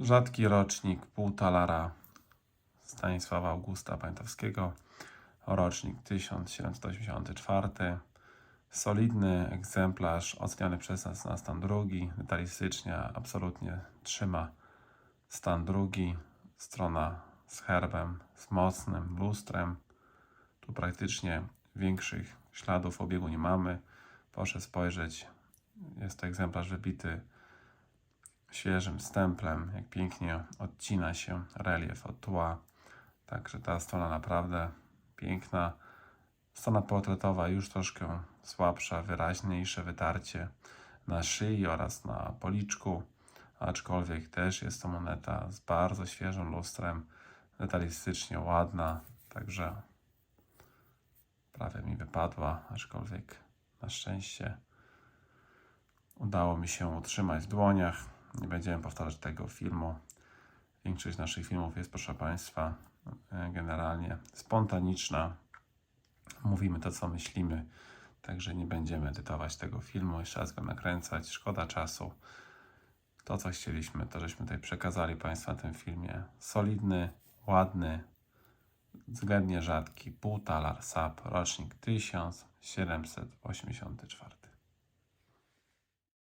Rzadki rocznik, pół talara Stanisława Augusta Pamiętowskiego, rocznik 1784. Solidny egzemplarz, oceniany przez nas na stan drugi. Detalistycznie absolutnie trzyma stan drugi. Strona z herbem, z mocnym lustrem. Tu praktycznie większych śladów obiegu nie mamy. Proszę spojrzeć. Jest to egzemplarz wybity świeżym stemplem, jak pięknie odcina się relief od tła. Także ta strona naprawdę piękna. Strona portretowa już troszkę słabsza, wyraźniejsze wytarcie na szyi oraz na policzku, aczkolwiek też jest to moneta z bardzo świeżym lustrem, detalistycznie ładna, także prawie mi wypadła, aczkolwiek na szczęście udało mi się utrzymać w dłoniach. Nie będziemy powtarzać tego filmu. Większość naszych filmów jest, proszę Państwa, e, generalnie spontaniczna. Mówimy to, co myślimy, także nie będziemy edytować tego filmu, jeszcze raz go nakręcać. Szkoda czasu. To, co chcieliśmy, to żeśmy tutaj przekazali Państwu na tym filmie. Solidny, ładny, względnie rzadki, półtalar SAP, rocznik 1784.